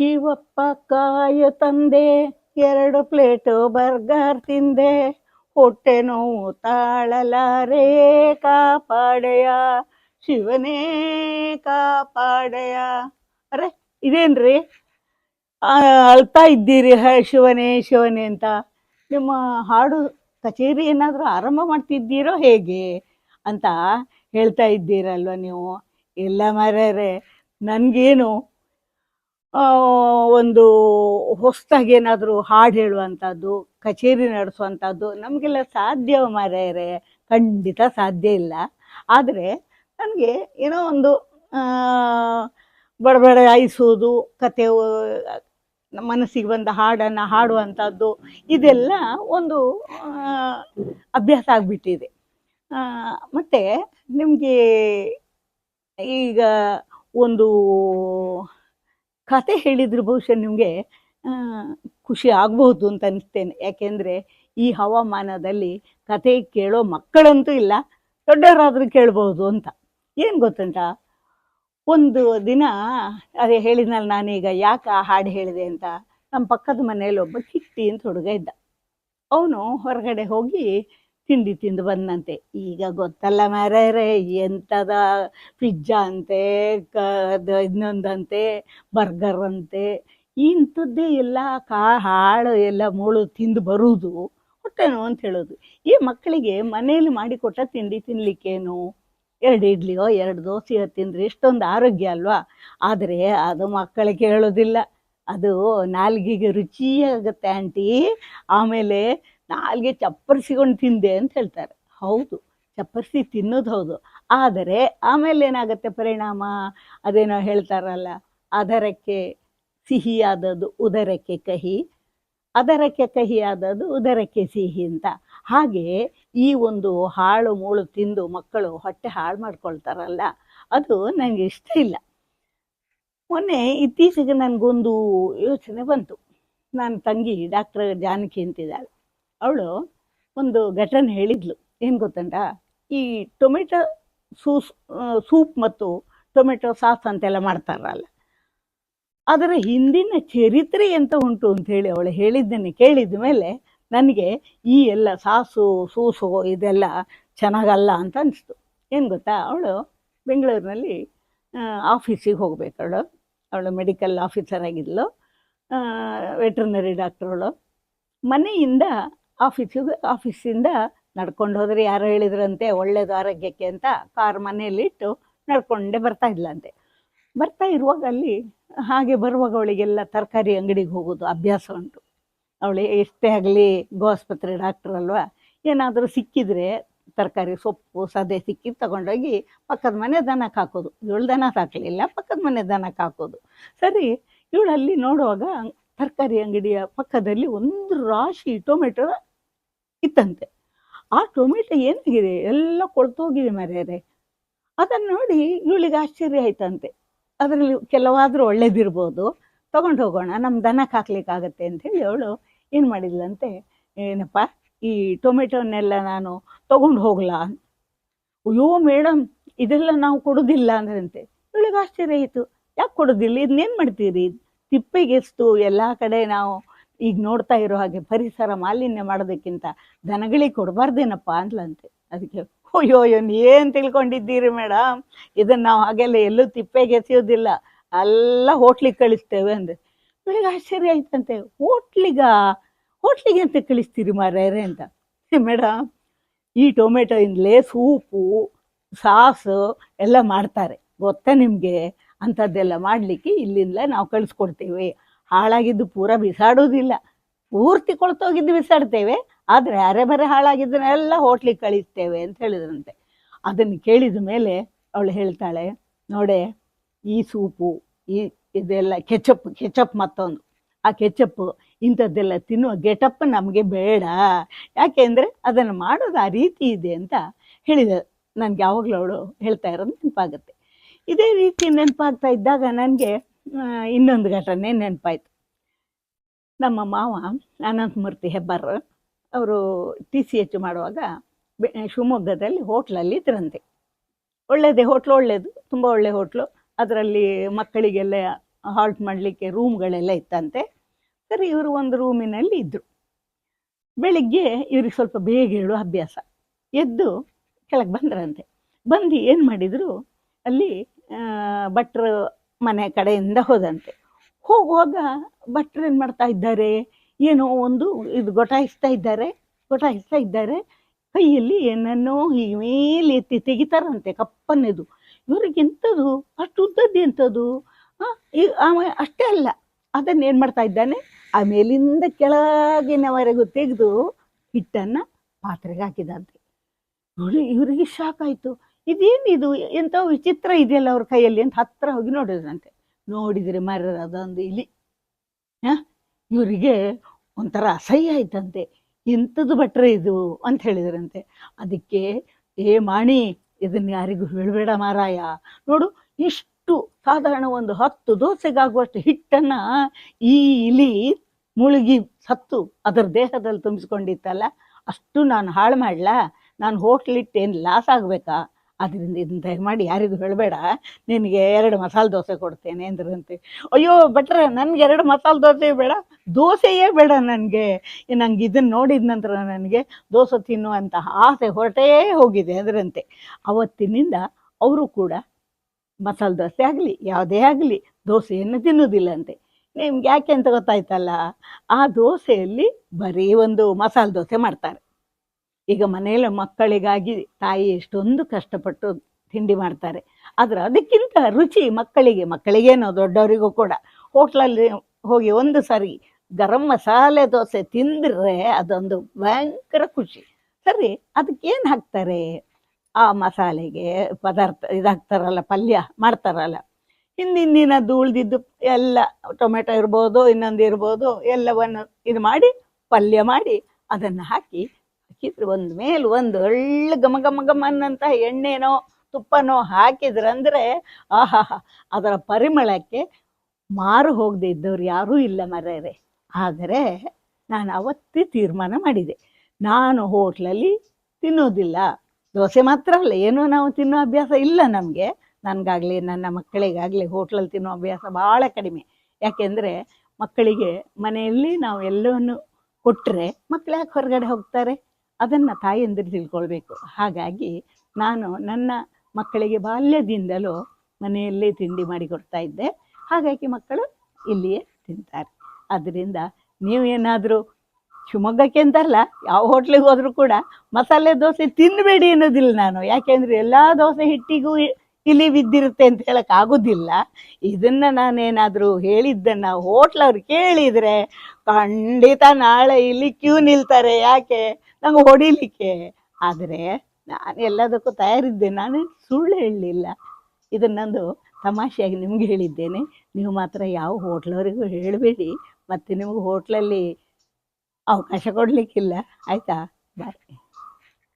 ಶಿವಪ್ಪ ಕಾಯ ತಂದೆ, ಎರಡು ಪ್ಲೇಟು ಬರ್ಗರ್ ತಿಂದೆ. ಹೊಟ್ಟೆ ನೋವು ತಾಳಲಾರೆ ಕಾಪಾಡೆಯ, ಶಿವನೇ ಕಾಪಾಡೆಯ. ಅರೆ, ಇದೇನ್ರಿ? ಅಳ್ತಾ ಇದ್ದೀರಿ ಹ, ಶಿವನೇ ಶಿವನೇ ಅಂತ. ನಿಮ್ಮ ಹಾಡು ಕಚೇರಿ ಏನಾದರೂ ಆರಂಭ ಮಾಡ್ತಿದ್ದೀರೋ ಹೇಗೆ ಅಂತ ಹೇಳ್ತಾ ಇದ್ದೀರಲ್ವ ನೀವು? ಎಲ್ಲ ಮರ್ಯಾರೆ, ನನಗೇನು ಒಂದು ಹೊಸದಾಗಿ ಏನಾದರೂ ಹಾಡು ಹೇಳುವಂಥದ್ದು ಕಚೇರಿ ನಡೆಸುವಂಥದ್ದು ನಮಗೆಲ್ಲ ಸಾಧ್ಯ ಮಾರ್ಯಾರೆ ಖಂಡಿತ ಸಾಧ್ಯ ಇಲ್ಲ. ಆದರೆ ನನಗೆ ಏನೋ ಒಂದು ಬಡಬಡ ಆಯಿಸುವುದು ಕತೆ ಮನಸ್ಸಿಗೆ ಬಂದ ಹಾಡನ್ನು ಹಾಡುವಂಥದ್ದು ಇದೆಲ್ಲ ಒಂದು ಅಭ್ಯಾಸ ಆಗಿಬಿಟ್ಟಿದೆ. ಮತ್ತು ನಿಮಗೆ ಈಗ ಒಂದು ಕತೆ ಹೇಳಿದ್ರು ಬಹುಶಃ ನಿಮಗೆ ಖುಷಿ ಆಗಬಹುದು ಅಂತ ಅನಿಸ್ತೇನೆ. ಯಾಕೆಂದರೆ ಈ ಹವಾಮಾನದಲ್ಲಿ ಕತೆ ಕೇಳೋ ಮಕ್ಕಳಂತೂ ಇಲ್ಲ, ದೊಡ್ಡವರಾದರೂ ಕೇಳಬಹುದು ಅಂತ. ಏನು ಗೊತ್ತುಂಟ? ಒಂದು ದಿನ ಅದೇ ಹೇಳಿದ್ನಲ್ಲ ನಾನೀಗ, ಯಾಕೆ ಆ ಹಾಡು ಹೇಳಿದೆ ಅಂತ? ನಮ್ಮ ಪಕ್ಕದ ಮನೆಯಲ್ಲಿ ಒಬ್ಬ ಕಿಟ್ಟಿ ಅಂತ ಹುಡುಗ ಇದ್ದ. ಅವನು ಹೊರಗಡೆ ಹೋಗಿ ತಿಂಡಿ ತಿಂದು ಬಂದಂತೆ. ಈಗ ಗೊತ್ತಲ್ಲ ಮಾರ್ಯಾರೆ ಎಂಥದ ಪಿಜ್ಜಾ ಅಂತೆ, ಕ ಇನ್ನೊಂದಂತೆ ಬರ್ಗರ್ ಅಂತೆ, ಇಂಥದ್ದೇ ಎಲ್ಲ ಕಾ, ಹಾಳು ಎಲ್ಲ ಮೂಳು ತಿಂದು ಬರುವುದು ಹೊಟ್ಟೆನೋ ಅಂತ ಹೇಳೋದು. ಈ ಮಕ್ಕಳಿಗೆ ಮನೆಯಲ್ಲಿ ಮಾಡಿಕೊಟ್ಟ ತಿಂಡಿ ತಿನ್ನಲಿಕ್ಕೇನು ಎರಡು ಇಡ್ಲಿಯೋ, ಎರಡು ದೋಸೆಯೋ ತಿಂದರೆ ಇಷ್ಟೊಂದು ಆರೋಗ್ಯ ಅಲ್ವಾ? ಆದರೆ ಅದು ಮಕ್ಕಳಿಗೆ ಹೇಳೋದಿಲ್ಲ. ಅದು ನಾಲ್ಗೆಗೆ ರುಚಿಯಾಗುತ್ತೆ ಆಂಟಿ. ಆಮೇಲೆ ನಾಲ್ಗೆ ಚಪ್ಪರಿಸಿಕೊಂಡು ತಿಂದೆ ಅಂತ ಹೇಳ್ತಾರೆ. ಹೌದು, ಚಪ್ಪರಿಸಿ ತಿನ್ನೋದು ಹೌದು. ಆದರೆ ಆಮೇಲೆ ಏನಾಗುತ್ತೆ ಪರಿಣಾಮ? ಅದೇನೋ ಹೇಳ್ತಾರಲ್ಲ, ಅದರಕ್ಕೆ ಸಿಹಿಯಾದದ್ದು ಉದರಕ್ಕೆ ಕಹಿ, ಅದರಕ್ಕೆ ಕಹಿಯಾದದ್ದು ಉದರಕ್ಕೆ ಸಿಹಿ ಅಂತ. ಹಾಗೆ ಈ ಒಂದು ಹಾಳು ಮೂಳು ತಿಂದು ಮಕ್ಕಳು ಹೊಟ್ಟೆ ಹಾಳು ಮಾಡ್ಕೊಳ್ತಾರಲ್ಲ, ಅದು ನನಗೆ ಇಷ್ಟ ಇಲ್ಲ. ಮೊನ್ನೆ ಇತ್ತೀಚೆಗೆ ನನಗೊಂದು ಯೋಚನೆ ಬಂತು. ನನ್ನ ತಂಗಿ ಡಾಕ್ಟರ್ ಜಾನಕಿ ಅಂತಿದ್ದಾಳೆ. ಅವಳು ಒಂದು ಘಟನೆ ಹೇಳಿದ್ಲು. ಏನು ಗೊತ್ತಂಟ? ಈ ಟೊಮೆಟೊ ಸೂಸ್ ಸೂಪ್ ಮತ್ತು ಟೊಮೆಟೊ ಸಾಸ್ ಅಂತೆಲ್ಲ ಮಾಡ್ತಾರಲ್ಲ. ಅದರ ಹಿಂದಿನ ಚರಿತ್ರೆ ಎಂತ ಉಂಟು ಅಂತ ಹೇಳಿ ಅವಳು ಹೇಳಿದ್ದನ್ನು ಕೇಳಿದ ಮೇಲೆ ನನಗೆ ಈ ಎಲ್ಲ ಸಾಸು, ಸೂಸು ಇದೆಲ್ಲ ಚೆನ್ನಾಗಲ್ಲ ಅಂತ ಅನಿಸ್ತು. ಏನು ಗೊತ್ತಾ? ಅವಳು ಬೆಂಗಳೂರಿನಲ್ಲಿ ಆಫೀಸಿಗೆ ಹೋಗಬೇಕವಳು ಅವಳು. ಮೆಡಿಕಲ್ ಆಫೀಸರ್ ಆಗಿದ್ಲು. ವೆಟ್ರನರಿ ಡಾಕ್ಟ್ರವಳು ಮನೆಯಿಂದ ಆಫೀಸಿಗೆ ಆಫೀಸಿಂದ ನಡ್ಕೊಂಡು ಹೋದರೆ ಯಾರು ಹೇಳಿದ್ರಂತೆ ಒಳ್ಳೇದು ಆರೋಗ್ಯಕ್ಕೆ ಅಂತ ಕಾರ್ ಮನೆಯಲ್ಲಿಟ್ಟು ನಡ್ಕೊಂಡೇ ಬರ್ತಾ ಇದ್ಲಂತೆ. ಬರ್ತಾ ಇರುವಾಗ ಅಲ್ಲಿ ಹಾಗೆ ಬರುವಾಗ ಅವಳಿಗೆಲ್ಲ ತರಕಾರಿ ಅಂಗಡಿಗೆ ಹೋಗೋದು ಅಭ್ಯಾಸ ಉಂಟು. ಅವಳು ಎಷ್ಟೇ ಆಗಲಿ ಗೋಸ್ಪತ್ರೆ ಡಾಕ್ಟರ್ ಅಲ್ವಾ, ಏನಾದರೂ ಸಿಕ್ಕಿದ್ರೆ ತರಕಾರಿ, ಸೊಪ್ಪು, ಸದೆ ಸಿಕ್ಕಿದ್ದು ತಗೊಂಡೋಗಿ ಪಕ್ಕದ ಮನೆ ದನಕ್ಕೆ ಹಾಕೋದು. ಇವಳು ದನ ಸಾಕಲಿಲ್ಲ, ಪಕ್ಕದ ಮನೆ ದನಕ್ಕೆ ಹಾಕೋದು. ಸರಿ, ಇವಳಲ್ಲಿ ನೋಡುವಾಗ ತರಕಾರಿ ಅಂಗಡಿಯ ಪಕ್ಕದಲ್ಲಿ ಒಂದು ರಾಶಿ ಟೊಮೆಟೊ ಇತ್ತಂತೆ. ಆ ಟೊಮೆಟೊ ಏನಾಗಿದೆ? ಎಲ್ಲ ಕೊಳ್ತೋಗಿದೆ ಮರ್ಯಾದೆ. ಅದನ್ನು ನೋಡಿ ಇವಳಿಗೆ ಆಶ್ಚರ್ಯ ಆಯ್ತಂತೆ. ಅದರಲ್ಲಿ ಕೆಲವಾದರೂ ಒಳ್ಳೇದಿರ್ಬೋದು. ತಗೊಂಡು ಹೋಗೋಣ ನಮ್ಮ ದನಕ್ಕೆ ಹಾಕ್ಲಿಕ್ಕಾಗತ್ತೆ ಅಂಥೇಳಿ ಅವಳು ಏನು ಮಾಡಿದ್ಲಂತೆ, ಏನಪ್ಪ, ಈ ಟೊಮೆಟೊನೆಲ್ಲ ನಾನು ತಗೊಂಡು ಹೋಗ್ಲಾ? ಅಯ್ಯೋ ಮೇಡಮ್ ಇದೆಲ್ಲ ನಾವು ಕೊಡೋದಿಲ್ಲ ಅಂದ್ರಂತೆ. ಇವಳಿಗೆ ಆಶ್ಚರ್ಯ ಆಯಿತು. ಯಾಕೆ ಕೊಡೋದಿಲ್ಲ? ಇದನ್ನೇನು ಮಾಡ್ತೀರಿ? ತಿಪ್ಪೆಗೆಸ್ತು ಎಲ್ಲ ಕಡೆ ನಾವು ಈಗ ನೋಡ್ತಾ ಇರೋ ಹಾಗೆ ಪರಿಸರ ಮಾಲಿನ್ಯ ಮಾಡೋದಕ್ಕಿಂತ ದನಗಳಿಗೆ ಕೊಡಬಾರ್ದೇನಪ್ಪ ಅಂದ್ಲಂತೆ. ಅದಕ್ಕೆ ಅಯ್ಯೋ ಅಯ್ಯೋ ಏನು ತಿಳ್ಕೊಂಡಿದ್ದೀರಿ ಮೇಡಮ್ ಇದನ್ನ ನಾವು ಹಾಗೆಲ್ಲ ಎಲ್ಲೂ ತಿಪ್ಪೆಗೆ ಎಸೆಯೋದಿಲ್ಲ. ಎಲ್ಲ ಹೋಟ್ಲಿಗೆ ಕಳಿಸ್ತೇವೆ ಅಂದೆ. ಬೆಳಿಗ್ಗೆ ಆಶ್ಚರ್ಯ ಆಯ್ತಂತೆ. ಹೋಟ್ಲಿಗ? ಹೋಟ್ಲಿಗೆ ಅಂತ ಕಳಿಸ್ತೀರಿ ಮಾರ್ಯಾರೆ ಅಂತ. ಮೇಡಮ್ ಈ ಟೊಮೆಟೊಯಿಂದಲೇ ಸೂಪು, ಸಾಸು ಎಲ್ಲ ಮಾಡ್ತಾರೆ. ಗೊತ್ತಾ ನಿಮಗೆ? ಅಂಥದ್ದೆಲ್ಲ ಮಾಡಲಿಕ್ಕೆ ಇಲ್ಲಿಂದಲೇ ನಾವು ಕಳಿಸ್ಕೊಡ್ತೇವೆ. ಹಾಳಾಗಿದ್ದು ಪೂರ ಬಿಸಾಡೋದಿಲ್ಲ ಪೂರ್ತಿ ಕೊಳ್ತೋಗಿದ್ದು ಬಿಸಾಡ್ತೇವೆ, ಆದರೆ ಅರೆ ಬರೆ ಹಾಳಾಗಿದ್ದನ್ನೆಲ್ಲ ಹೋಟ್ಲಿಗೆ ಕಳಿಸ್ತೇವೆ ಅಂತ ಹೇಳಿದ್ರಂತೆ. ಅದನ್ನು ಕೇಳಿದ ಮೇಲೆ ಅವಳು ಹೇಳ್ತಾಳೆ, ನೋಡೆ, ಈ ಸೂಪು, ಈ ಇದೆಲ್ಲ ಕೆಚಪ್ ಕೆಚಪ್ ಮತ್ತೊಂದು. ಆ ಕೆಚಪ್ ಇಂಥದ್ದೆಲ್ಲ ತಿನ್ನುವ ಗೆಟಪ್ ನಮಗೆ ಬೇಡ. ಯಾಕೆಂದರೆ ಅದನ್ನು ಮಾಡೋದು ಆ ರೀತಿ ಇದೆ ಅಂತ ಹೇಳಿದ, ನನಗೆ ಯಾವಾಗಲೂ ಅವಳು ಹೇಳ್ತಾ ಇರೋದು ನೆನಪಾಗುತ್ತೆ. ಇದೇ ರೀತಿ ನೆನಪಾಗ್ತಾ ಇದ್ದಾಗ ನನಗೆ ಇನ್ನೊಂದು ಘಟನೆ ನೆನಪಾಯ್ತು. ನಮ್ಮ ಮಾವ ಅನಂತಮೂರ್ತಿ ಹೆಬ್ಬಾರ್ ಅವರು ಟಿ ಸಿ ಎಚ್ ಮಾಡುವಾಗ ಶಿವಮೊಗ್ಗದಲ್ಲಿ ಹೋಟ್ಲಲ್ಲಿ ಇದ್ರಂತೆ. ಒಳ್ಳೆಯದೇ ಹೋಟ್ಲು, ಒಳ್ಳೆಯದು, ತುಂಬ ಒಳ್ಳೆ ಹೋಟ್ಲು. ಅದರಲ್ಲಿ ಮಕ್ಕಳಿಗೆಲ್ಲ ಹಾಲ್ಟ್ ಮಾಡಲಿಕ್ಕೆ ರೂಮ್ಗಳೆಲ್ಲ ಇತ್ತಂತೆ. ಸರಿ, ಇವರು ಒಂದು ರೂಮಿನಲ್ಲಿ ಇದ್ದರು ಬೆಳಿಗ್ಗೆ ಇವ್ರಿಗೆ ಸ್ವಲ್ಪ ಬೇಗ ಹೇಳುವ ಅಭ್ಯಾಸ. ಎದ್ದು ಕೆಳಗೆ ಬಂದ್ರಂತೆ. ಬಂದು ಏನು ಮಾಡಿದರು, ಅಲ್ಲಿ ಭಟ್ರ ಮನೆ ಕಡೆಯಿಂದ ಹೋದಂತೆ. ಹೋಗುವಾಗ ಭಟ್ರು ಏನು ಮಾಡ್ತಾ ಇದ್ದಾರೆ? ಏನೋ ಒಂದು ಇದು ಗೊಟಾಯಿಸ್ತಾ ಇದ್ದಾರೆ ಗೊಟಾಯಿಸ್ತಾ ಇದ್ದಾರೆ. ಕೈಯಲ್ಲಿ ಏನನ್ನೋ ಈ ಮೇಲೆ ಎತ್ತಿ ತೆಗಿತಾರಂತೆ ಕಪ್ಪನ್ನೆದು ಇವ್ರಿಗೆ ಎಂಥದ್ದು ಅಷ್ಟು ಉದ್ದದ್ದು ಎಂಥದ್ದು ಆಮೇಲೆ ಅಷ್ಟೇ ಅಲ್ಲ, ಅದನ್ನು ಏನು ಮಾಡ್ತಾ ಇದ್ದಾನೆ? ಆ ಮೇಲಿಂದ ಕೆಳಗಿನವರೆಗೂ ತೆಗೆದು ಹಿಟ್ಟನ್ನು ಪಾತ್ರೆಗೆ ಹಾಕಿದಂತೆ. ನೋಡಿ, ಇವರಿಗೆ ಶಾಕ್ ಆಯಿತು. ಇದೇನಿದು? ಎಂಥ ವಿಚಿತ್ರ ಇದೆಯಲ್ಲ ಅವ್ರ ಕೈಯಲ್ಲಿ ಅಂತ ಹತ್ರ ಹೋಗಿ ನೋಡಿದ್ರಂತೆ. ನೋಡಿದರೆ ಮರದ ಅದೊಂದು ಇಲಿ ಹಾಂ? ಇವರಿಗೆ ಒಂಥರ ಅಸಹ್ಯ ಆಯ್ತಂತೆ. ಎಂಥದ್ದು ಭಟ್ರೆ ಇದು ಅಂತ ಹೇಳಿದ್ರಂತೆ. ಅದಕ್ಕೆ, ಏ ಮಾಣಿ, ಇದನ್ನ ಯಾರಿಗೂ ಹೇಳಬೇಡ ಮಾರಾಯ. ನೋಡು, ಇಷ್ಟು ಸಾಧಾರಣ ಒಂದು ಹತ್ತು ದೋಸೆಗಾಗುವಷ್ಟು ಹಿಟ್ಟನ್ನ ಈ ಇಲಿ ಮುಳುಗಿ ಸತ್ತು ಅದರ ದೇಹದಲ್ಲಿ ತುಂಬಿಸ್ಕೊಂಡಿತ್ತಲ್ಲ, ಅಷ್ಟು ನಾನು ಹಾಳು ಮಾಡ್ಲಾ? ನಾನು ಹೋಟ್ಲಿಟ್ಟೇನು ಲಾಸ್ ಆಗಬೇಕಾ? ಅದರಿಂದ ಇದನ್ನ ದಯಮಾಡಿ ಯಾರಿಗೂ ಹೇಳಬೇಡ. ನಿನಗೆ ಎರಡು ಮಸಾಲೆ ದೋಸೆ ಕೊಡ್ತೇನೆ ಅಂದ್ರಂತೆ. ಅಯ್ಯೋ, ಭಟ್ರೆ, ನನಗೆ ಎರಡು ಮಸಾಲೆ ದೋಸೆ ಬೇಡ. ದೋಸೆಯೇ ಬೇಡ ನನಗೆ. ನಂಗೆ ಇದನ್ನು ನೋಡಿದ ನಂತರ ನನಗೆ ದೋಸೆ ತಿನ್ನುವಂತಹ ಆಸೆ ಹೊರಟೇ ಹೋಗಿದೆ ಅದರಂತೆ. ಅವತ್ತಿನಿಂದ ಅವರು ಕೂಡ ಮಸಾಲೆ ದೋಸೆ ಆಗಲಿ, ಯಾವುದೇ ಆಗಲಿ ದೋಸೆಯನ್ನು ತಿನ್ನುವುದಿಲ್ಲಂತೆ ನಿಮ್ಗೆ ಯಾಕೆ ಅಂತ ಗೊತ್ತಾಯ್ತಲ್ಲ? ಆ ದೋಸೆಯಲ್ಲಿ ಬರೀ ಒಂದು ಮಸಾಲೆ ದೋಸೆ ಮಾಡ್ತಾರೆ. ಈಗ ಮನೆಯಲ್ಲಿ ಮಕ್ಕಳಿಗಾಗಿ ತಾಯಿ ಎಷ್ಟೊಂದು ಕಷ್ಟಪಟ್ಟು ತಿಂಡಿ ಮಾಡ್ತಾರೆ. ಆದರೆ ಅದಕ್ಕಿಂತ ರುಚಿ ಮಕ್ಕಳಿಗೆ, ಮಕ್ಕಳಿಗೇನೋ ದೊಡ್ಡವರಿಗೂ ಕೂಡ. ಹೋಟ್ಲಲ್ಲಿ ಹೋಗಿ ಒಂದು ಸಾರಿ ಗರಂ ಮಸಾಲೆ ದೋಸೆ ತಿಂದರೆ ಅದೊಂದು ಭಯಂಕರ ಖುಷಿ. ಸರಿ, ಅದಕ್ಕೇನು ಹಾಕ್ತಾರೆ? ಆ ಮಸಾಲೆಗೆ ಪದಾರ್ಥ ಇದಾಗ್ತಾರಲ್ಲ, ಪಲ್ಯ ಮಾಡ್ತಾರಲ್ಲ. ಹಿಂದಿನ ಉಳಿದಿದ್ದು ಎಲ್ಲ ಟೊಮೆಟೊ ಇರ್ಬೋದು, ಇನ್ನೊಂದು ಇರ್ಬೋದು, ಎಲ್ಲವನ್ನು ಇದು ಮಾಡಿ, ಪಲ್ಯ ಮಾಡಿ ಅದನ್ನು ಹಾಕಿ ಹಾಕಿದ್ರೆ. ಒಂದು ಮೇಲೆ ಒಂದು ಒಳ್ಳೆ ಘಮ ಘಮ ಘಮ ಎಣ್ಣೆನೋ, ತುಪ್ಪನೋ ಹಾಕಿದ್ರಂದ್ರೆ ಆಹಾ ಅದರ ಪರಿಮಳಕ್ಕೆ ಮಾರು ಹೋಗದೆ ಇದ್ದವ್ರು ಯಾರೂ ಇಲ್ಲ ಮರ್ಯಾರೆ ಆದರೆ ನಾನು ಅವತ್ತೇ ತೀರ್ಮಾನ ಮಾಡಿದೆ. ನಾನು ಹೋಟ್ಲಲ್ಲಿ ತಿನ್ನೋದಿಲ್ಲ. ದೋಸೆ ಮಾತ್ರ ಅಲ್ಲ, ಏನೋ ನಾವು ತಿನ್ನೋ ಅಭ್ಯಾಸ ಇಲ್ಲ ನಮಗೆ. ನನಗಾಗಲಿ, ನನ್ನ ಮಕ್ಕಳಿಗಾಗಲಿ ಹೋಟ್ಲಲ್ಲಿ ತಿನ್ನೋ ಅಭ್ಯಾಸ ಭಾಳ ಕಡಿಮೆ. ಯಾಕೆಂದರೆ ಮಕ್ಕಳಿಗೆ ಮನೆಯಲ್ಲಿ ನಾವು ಎಲ್ಲವನ್ನು ಕೊಟ್ಟರೆ ಮಕ್ಕಳು ಯಾಕೆ ಹೊರಗಡೆ ಹೋಗ್ತಾರೆ? ಅದನ್ನು ತಾಯಿಯಂದಿರು ತಿಳ್ಕೊಳ್ಬೇಕು. ಹಾಗಾಗಿ ನಾನು ನನ್ನ ಮಕ್ಕಳಿಗೆ ಬಾಲ್ಯದಿಂದಲೂ ಮನೆಯಲ್ಲೇ ತಿಂಡಿ ಮಾಡಿ ಕೊಡ್ತಾ ಇದ್ದೆ. ಹಾಗಾಗಿ ಮಕ್ಕಳು ಇಲ್ಲಿಯೇ ತಿಂತಾರೆ. ಆದ್ದರಿಂದ ನೀವೇನಾದರೂ ಶಿವಮೊಗ್ಗಕ್ಕೆ ಅಂತಲ್ಲ, ಯಾವ ಹೋಟ್ಲಿಗೆ ಹೋದರೂ ಕೂಡ ಮಸಾಲೆ ದೋಸೆ ತಿನ್ನಬೇಡಿ ಅನ್ನೋದಿಲ್ಲ ನಾನು. ಯಾಕೆಂದರೆ ಎಲ್ಲ ದೋಸೆ ಹಿಟ್ಟಿಗೂ ಇಲ್ಲಿ ಇಲಿ ಬಿದ್ದಿರುತ್ತೆ ಅಂತ ಹೇಳಕ್ಕೆ ಆಗೋದಿಲ್ಲ. ಇದನ್ನ ನಾನೇನಾದರೂ ಹೇಳಿದ್ದನ್ನು ಹೋಟ್ಲವ್ರು ಕೇಳಿದರೆ ಖಂಡಿತ ನಾಳೆ ಇಲ್ಲಿ ಕ್ಯೂ ನಿಲ್ತಾರೆ. ಯಾಕೆ? ನಂಗೆ ಹೊಡಿಲಿಕ್ಕೆ. ಆದರೆ ನಾನು ಎಲ್ಲದಕ್ಕೂ ತಯಾರಿದ್ದೆ. ನಾನು ಸುಳ್ಳು ಹೇಳಲಿಲ್ಲ. ಇದನ್ನೊಂದು ತಮಾಷೆಯಾಗಿ ನಿಮ್ಗೆ ಹೇಳಿದ್ದೇನೆ. ನೀವು ಮಾತ್ರ ಯಾವ ಹೋಟ್ಲವರಿಗೂ ಹೇಳಬೇಡಿ. ಮತ್ತು ನಿಮಗೆ ಹೋಟ್ಲಲ್ಲಿ ಅವಕಾಶ ಕೊಡಲಿಕ್ಕಿಲ್ಲ. ಆಯಿತಾ? ಬಾಯ್.